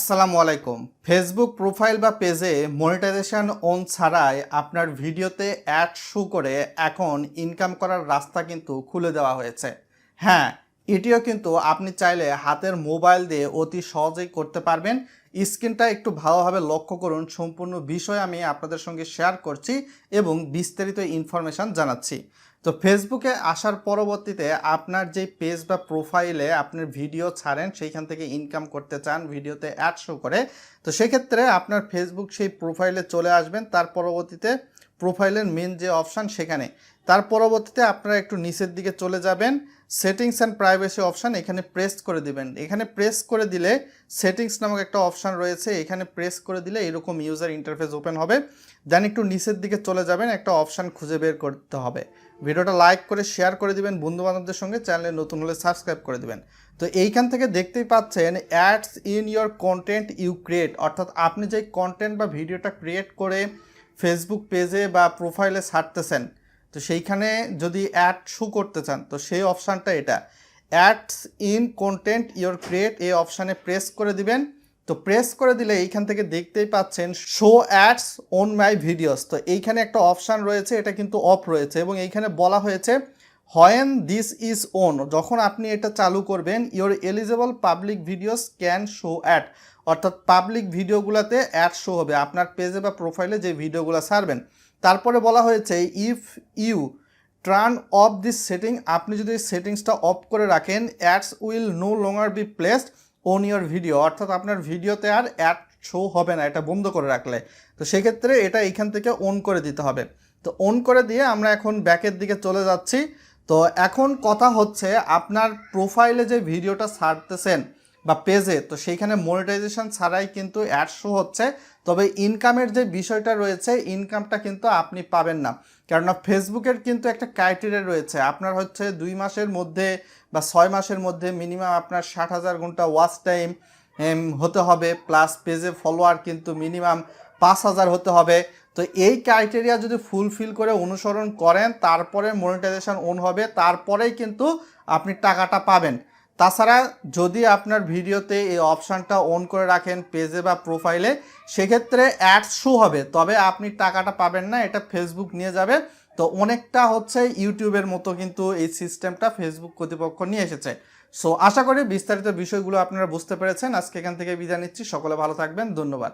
আসসালামু আলাইকুম। Facebook profile বা পেজে মনিটাইজেশন অন ছাড়াই আপনার ভিডিওতে অ্যাড শু করে এখন ইনকাম করার রাস্তা কিন্তু খুলে দেওয়া হয়েছে। হ্যাঁ এটিও কিন্তু আপনি চাইলে হাতের মোবাইল দিয়ে অতি সহজেই করতে পারবেন। স্ক্রিনটা একটু ভালোভাবে লক্ষ্য করুন। সম্পূর্ণ বিষয় আমি আপনাদের সঙ্গে শেয়ার করছি এবং বিস্তারিত ইনফরমেশান জানাচ্ছি। তো ফেসবুকে আসার পরবর্তীতে আপনার যে পেজ বা প্রোফাইলে আপনার ভিডিও ছাড়েন, সেইখান থেকে ইনকাম করতে চান ভিডিওতে অ্যাড শো করে, তো সেক্ষেত্রে আপনার ফেসবুক সেই প্রোফাইলে চলে আসবেন। তার পরবর্তীতে প্রোফাইলের মেন যে অপশান সেখানে। তার পরবর্তীতে আপনারা একটু নিচের দিকে চলে যাবেন। সেটিংস অ্যান্ড প্রাইভেসি অপশান এখানে প্রেস করে দিবেন। এখানে প্রেস করে দিলে সেটিংস নামক একটা অপশান রয়েছে। এখানে প্রেস করে দিলে এরকম ইউজার ইন্টারফেস ওপেন হবে। দেন একটু নিচের দিকে চলে যাবেন, একটা অপশান খুঁজে বের করতে হবে। ভিডিওটা লাইক করে শেয়ার করে দিবেন বন্ধু বান্ধবদের সঙ্গে, চ্যানেলে নতুন হলে সাবস্ক্রাইব করে দিবেন। তো এইখান থেকে দেখতেই পাচ্ছেন ads in your content you create অর্থাৎ আপনি যে কন্টেন্ট বা ভিডিওটা ক্রিয়েট করে ফেসবুক পেজে বা প্রোফাইলে ছাড়তেছেন, তো সেইখানে যদি অ্যাড শু করতে চান, তো সেই অপশানটা এটা। Ads in content your create এই অপশানে প্রেস করে দিবেন, তো প্রেস করে দিলে এইখান থেকে দেখতেই পাচ্ছেন show ads on my videos তো এইখানে একটা অপশান রয়েছে, এটা কিন্তু অফ রয়েছে এবং এইখানে বলা হয়েছে হোয়েন দিস ইজ ওন যখন আপনি এটা চালু করবেন your eligible public videos can show ad অর্থাৎ পাবলিক ভিডিওগুলোতে অ্যাড শো হবে। আপনার পেজে বা প্রোফাইলে যে ভিডিওগুলো ছাড়বেন। তারপরে বলা হয়েছে if you turn off this setting আপনি যদি সেটিংসটা অফ করে রাখেন ads will no longer be placed on your video অর্থাৎ আপনার ভিডিওতে আর অ্যাড শো হবে না, এটা বন্ধ করে রাখলে। তো সেক্ষেত্রে এটা এইখান থেকে অন করে দিতে হবে। তো অন করে দিয়ে আমরা এখন ব্যাকের দিকে চলে যাচ্ছি। তো এখন কথা হচ্ছে আপনার প্রোফাইলে যে ভিডিওটা ছাড়তেছেন বা পেজে তো সেইখানে মনিটাইজেশন ছাড়াই কিন্তু অ্যাড শো হচ্ছে। তবে ইনকামের যে বিষয়টা রয়েছে ইনকামটা কিন্তু আপনি পাবেন না। কেননা ফেসবুকের কিন্তু একটা ক্রাইটেরিয়া রয়েছে। আপনার হচ্ছে দুই মাসের মধ্যে বা ছয় মাসের মধ্যে মিনিমাম আপনার ষাট হাজার ঘণ্টা ওয়াচ টাইম হতে হবে। প্লাস পেজে ফলোয়ার কিন্তু মিনিমাম পাঁচ হাজার হতে হবে। তো এই ক্রাইটেরিয়া যদি ফুলফিল করে অনুসরণ করেন, তারপরে মনিটাইজেশন অন হবে, তারপরেই কিন্তু আপনি টাকাটা পাবেন। তাছাড়া যদি আপনার ভিডিওতে এই অপশানটা অন করে রাখেন পেজে বা প্রোফাইলে সেক্ষেত্রে অ্যাডস শো হবে, তবে আপনি টাকাটা পাবেন না, এটা ফেসবুক নিয়ে যাবে। তো অনেকটা হচ্ছে ইউটিউবের মতো কিন্তু এই সিস্টেমটা ফেসবুক কর্তৃপক্ষ নিয়ে এসেছে। সো আশা করি বিস্তারিত বিষয়গুলো আপনারা বুঝতে পেরেছেন। আজকে এখান থেকে বিদায় নিচ্ছি। সকলে ভালো থাকবেন। ধন্যবাদ।